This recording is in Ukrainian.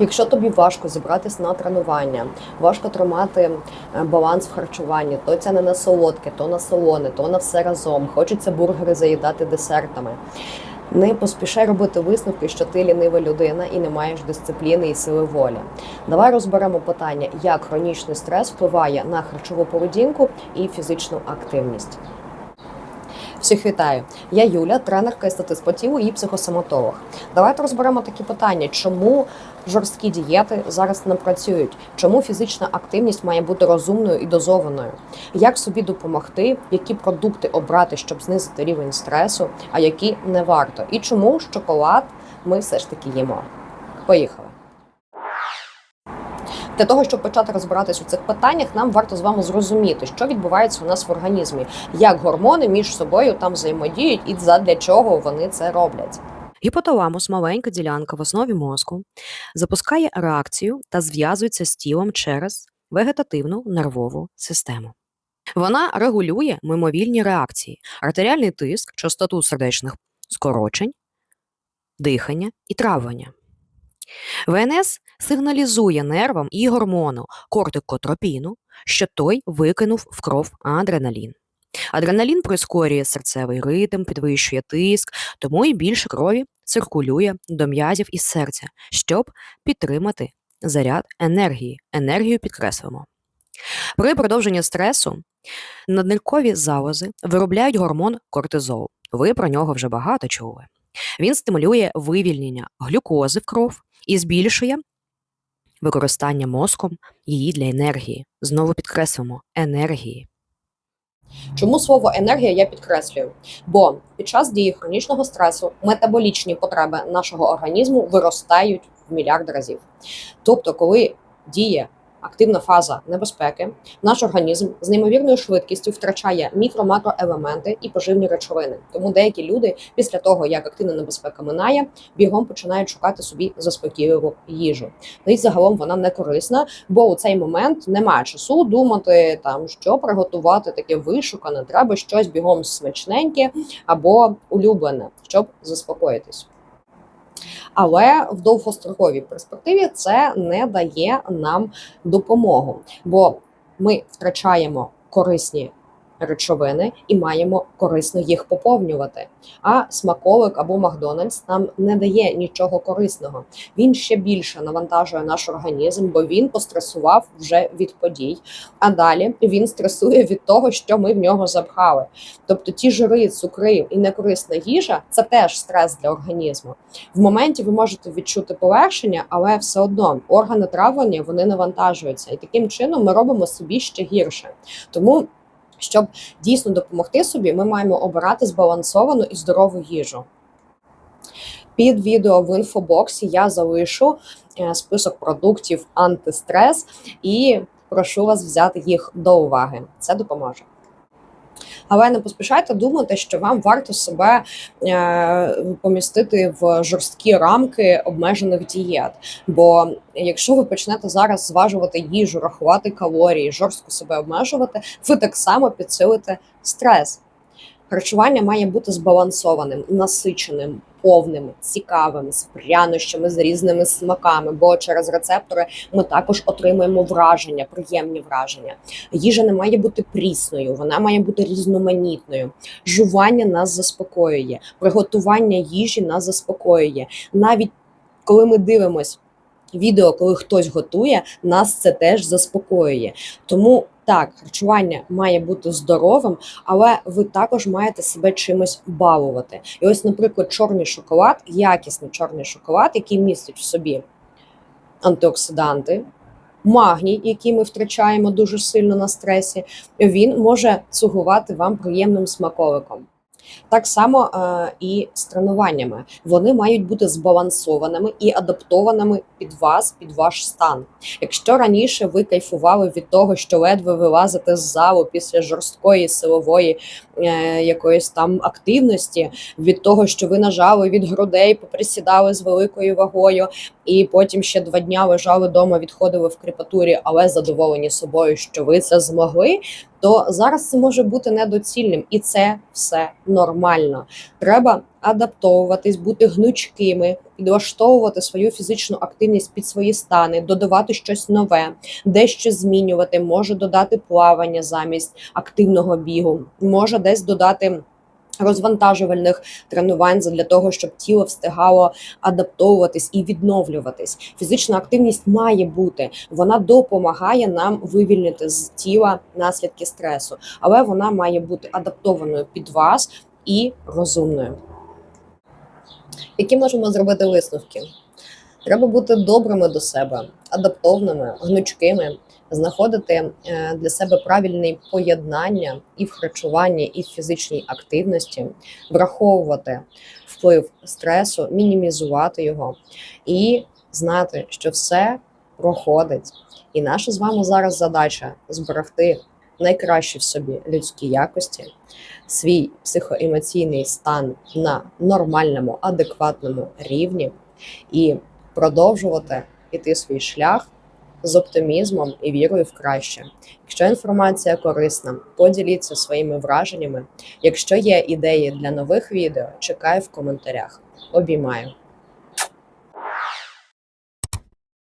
Якщо тобі важко зібратись на тренування, важко тримати е, баланс в харчуванні, то це не на солодке, то на солоне, то на все разом. Хочеться бургери заїдати десертами. Не поспішай робити висновки, що ти лінива людина і не маєш дисципліни і сили волі. Давай розберемо питання, як хронічний стрес впливає на харчову поведінку і фізичну активність. Всіх вітаю! Я Юля, тренерка статист по і психосоматолог. Давайте розберемо такі питання, чому жорсткі дієти зараз не працюють, чому фізична активність має бути розумною і дозованою, як собі допомогти, які продукти обрати, щоб знизити рівень стресу, а які не варто, і чому шоколад ми все ж таки їмо. Поїхали. Для того, щоб почати розбиратись у цих питаннях, нам варто з вами зрозуміти, що відбувається у нас в організмі, як гормони між собою там взаємодіють і задля чого вони це роблять. Гіпоталамус, маленька ділянка в основі мозку, запускає реакцію та зв'язується з тілом через вегетативну нервову систему. Вона регулює мимовільні реакції, артеріальний тиск, частоту сердечних скорочень, дихання і травлення. ВНС сигналізує нервам і гормону кортикотропіну, що той викинув в кров адреналін. Адреналін прискорює серцевий ритм, підвищує тиск, тому і більше крові циркулює до м'язів і серця, щоб підтримати заряд енергії. Енергію підкреслимо. При продовженні стресу надниркові залози виробляють гормон кортизол. Ви про нього вже багато чули. Він стимулює вивільнення глюкози в кров і збільшує використання мозком її для енергії. Знову підкреслимо енергії. Чому слово енергія я підкреслюю? Бо під час дії хронічного стресу метаболічні потреби нашого організму виростають в мільярд разів. Тобто, коли діє активна фаза небезпеки, наш організм з неймовірною швидкістю втрачає мікро-макроелементи і поживні речовини. Тому деякі люди після того, як активна небезпека минає, бігом починають шукати собі заспокійливу їжу. Ну і загалом вона не корисна, бо у цей момент немає часу думати там, що приготувати таке вишукане. Треба щось бігом смачненьке або улюблене, щоб заспокоїтись. Але в довгостроковій перспективі це не дає нам допомогу, бо ми втрачаємо корисні речовини і маємо корисно їх поповнювати. А смаколик або Макдональдс нам не дає нічого корисного. Він ще більше навантажує наш організм, бо він постресував вже від подій. А далі він стресує від того, що ми в нього запхали. Тобто ті жири, цукри і некорисна їжа це теж стрес для організму. В моменті ви можете відчути полегшення, але все одно органи травлення вони навантажуються, і таким чином ми робимо собі ще гірше. Тому. Щоб дійсно допомогти собі, ми маємо обирати збалансовану і здорову їжу. Під відео в інфобоксі я залишу е, список продуктів антистрес і прошу вас взяти їх до уваги. Це допоможе. Але не поспішайте думати, що вам варто себе е, помістити в жорсткі рамки обмежених дієт. Бо якщо ви почнете зараз зважувати їжу, рахувати калорії, жорстко себе обмежувати, ви так само підсилите стрес. Харчування має бути збалансованим, насиченим, повним, цікавим, з прянощами, з різними смаками. Бо через рецептори ми також отримуємо враження, приємні враження. Їжа не має бути прісною, вона має бути різноманітною. Жування нас заспокоює, приготування їжі нас заспокоює. Навіть коли ми дивимось відео, коли хтось готує, нас це теж заспокоює. Тому так, харчування має бути здоровим, але ви також маєте себе чимось балувати. І ось, наприклад, чорний шоколад, якісний чорний шоколад, який містить в собі антиоксиданти. Магній, який ми втрачаємо дуже сильно на стресі, він може слугувати вам приємним смаколиком. Так само е, і з тренуваннями. Вони мають бути збалансованими і адаптованими під вас, під ваш стан. Якщо раніше ви кайфували від того, що ледве вилазите з залу після жорсткої силової е, якоїсь там активності, від того, що ви нажали від грудей, поприсідали з великою вагою, і потім ще два дня лежали вдома, відходили в кріпатурі, але задоволені собою, що ви це змогли. То зараз це може бути недоцільним, і це все нормально. Треба адаптовуватись, бути гнучкими підлаштовувати свою фізичну активність під свої стани, додавати щось нове, дещо змінювати, може додати плавання замість активного бігу, може десь додати. Розвантажувальних тренувань для того, щоб тіло встигало адаптовуватись і відновлюватись. Фізична активність має бути, вона допомагає нам вивільнити з тіла наслідки стресу, але вона має бути адаптованою під вас і розумною. Які можемо зробити висновки? Треба бути добрими до себе, адаптовними, гнучкими, знаходити е, для себе правильні поєднання і в харчуванні, і в фізичній активності, враховувати вплив стресу, мінімізувати його і знати, що все проходить. І наша з вами зараз задача зберегти найкращі в собі людські якості, свій психоемоційний стан на нормальному, адекватному рівні і продовжувати іти свій шлях з оптимізмом і вірою в краще. Якщо інформація корисна, поділіться своїми враженнями. Якщо є ідеї для нових відео, чекаю в коментарях. Обіймаю.